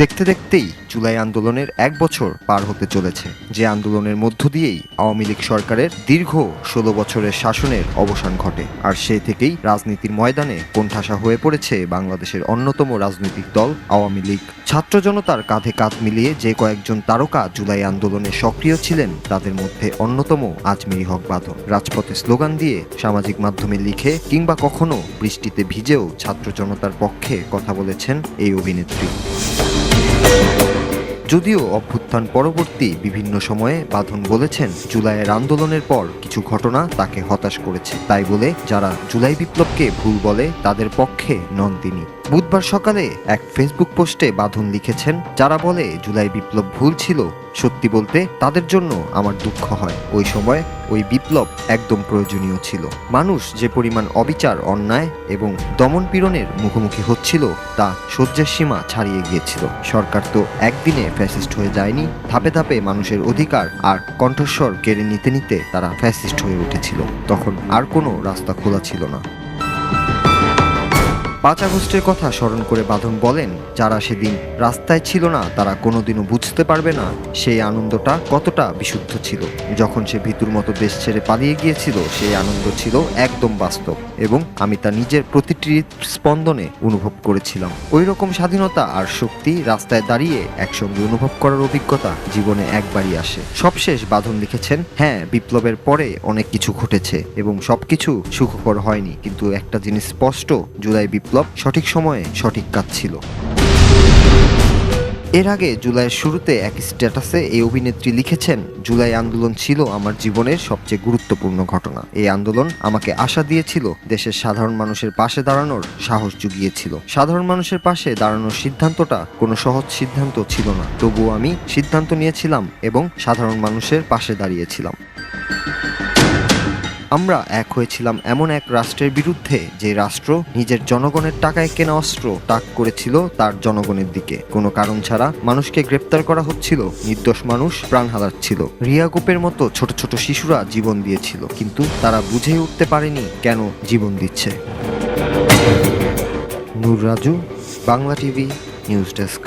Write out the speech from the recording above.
দেখতে দেখতেই জুলাই আন্দোলনের এক বছর পার হতে চলেছে। যে আন্দোলনের মধ্য দিয়েই আওয়ামী লীগ সরকারের দীর্ঘ ষোলো বছরের শাসনের অবসান ঘটে। আর সে থেকেই রাজনীতির ময়দানে কোণঠাসা হয়ে পড়েছে বাংলাদেশের অন্যতম রাজনৈতিক দল আওয়ামী লীগ। ছাত্র জনতার কাঁধে কাঁধ মিলিয়ে যে কয়েকজন তারকা জুলাই আন্দোলনে সক্রিয় ছিলেন, তাদের মধ্যে অন্যতম আজমেরি হক বাঁধন রাজপথে স্লোগান দিয়ে সামাজিক মাধ্যমে লিখে কিংবা কখনো বৃষ্টিতে ভিজেও ছাত্র জনতার পক্ষে কথা বলেছেন এই অভিনেত্রী। যদিও অভ্যুত্থান পরবর্তী বিভিন্ন সময়ে বাঁধন বলেছেন, জুলাইয়ের আন্দোলনের পর কিছু ঘটনা তাকে হতাশ করেছে। তাই বলে যারা জুলাই বিপ্লবকে ভুল বলে, তাদের পক্ষে নন তিনি। বুধবার সকালে এক ফেসবুক পোস্টে বাঁধন লিখেছেন, যারা বলে জুলাই বিপ্লব ভুল ছিল, সত্যি বলতে তাদের জন্য আমার দুঃখ হয়। ওই সময় ওই বিপ্লব একদম প্রয়োজনীয় ছিল। মানুষ যে পরিমাণ অবিচার, অন্যায় এবং দমন পীড়নের মুখোমুখি হচ্ছিল, তা সহ্যের সীমা ছাড়িয়ে গিয়েছিল। সরকার তো একদিনে ফ্যাসিস্ট হয়ে যায়নি, ধাপে ধাপে মানুষের অধিকার আর কণ্ঠস্বর কেড়ে নিতে নিতে তারা ফ্যাসিস্ট হয়ে উঠেছিল। তখন আর কোনো রাস্তা খোলা ছিল না। পাঁচ আগস্টের কথা স্মরণ করে বাঁধন বলেন, যারা সেদিন রাস্তায় ছিল না, তারা কোনোদিনও বুঝতে পারবে না সেই আনন্দটা কতটা বিশুদ্ধ ছিল। যখন সে ভিতুর মতো দেশ ছেড়ে পালিয়ে গিয়েছিল, সেই আনন্দ ছিল একদম বাস্তব এবং আমি তা নিজের প্রতিটি স্পন্দনে অনুভব করেছিলাম। ওই রকম স্বাধীনতা আর শক্তি রাস্তায় দাঁড়িয়ে একসঙ্গে অনুভব করার অভিজ্ঞতা জীবনে একবারই আসে। সবশেষ বাঁধন লিখেছেন হ্যাঁ বিপ্লবের পরে অনেক কিছু ঘটেছে এবং সবকিছু সুখকর হয়নি, কিন্তু একটা জিনিস স্পষ্ট, জুলাই বিপ্লব সঠিক সময়ে সঠিক কাজ ছিল। এর আগে জুলাইয়ের শুরুতে এক স্ট্যাটাসে এই অভিনেত্রী লিখেছেন, জুলাই আন্দোলন ছিল আমার জীবনের সবচেয়ে গুরুত্বপূর্ণ ঘটনা। এই আন্দোলন আমাকে আশা দিয়েছিল, দেশের সাধারণ মানুষের পাশে দাঁড়ানোর সাহস জুগিয়েছিল। সাধারণ মানুষের পাশে দাঁড়ানোর সিদ্ধান্তটা কোনো সহজ সিদ্ধান্ত ছিল না। তবুও আমি সিদ্ধান্ত নিয়েছিলাম এবং সাধারণ মানুষের পাশে দাঁড়িয়েছিলাম। আমরা এক হয়েছিলাম এমন এক রাষ্ট্রের বিরুদ্ধে যে রাষ্ট্র নিজের জনগণের টাকায় কেনা অস্ত্র তাক করেছিল তার জনগণের দিকে। কোনো কারণ ছাড়া মানুষকে গ্রেপ্তার করা হচ্ছিল, নির্দোষ মানুষ প্রাণ হারাচ্ছিল। রিয়া গোপের মতো ছোট ছোট শিশুরা জীবন দিয়েছিল, কিন্তু তারা বুঝে উঠতে পারেনি কেন জীবন দিচ্ছে। Noor Raju, Bangla TV, news desk.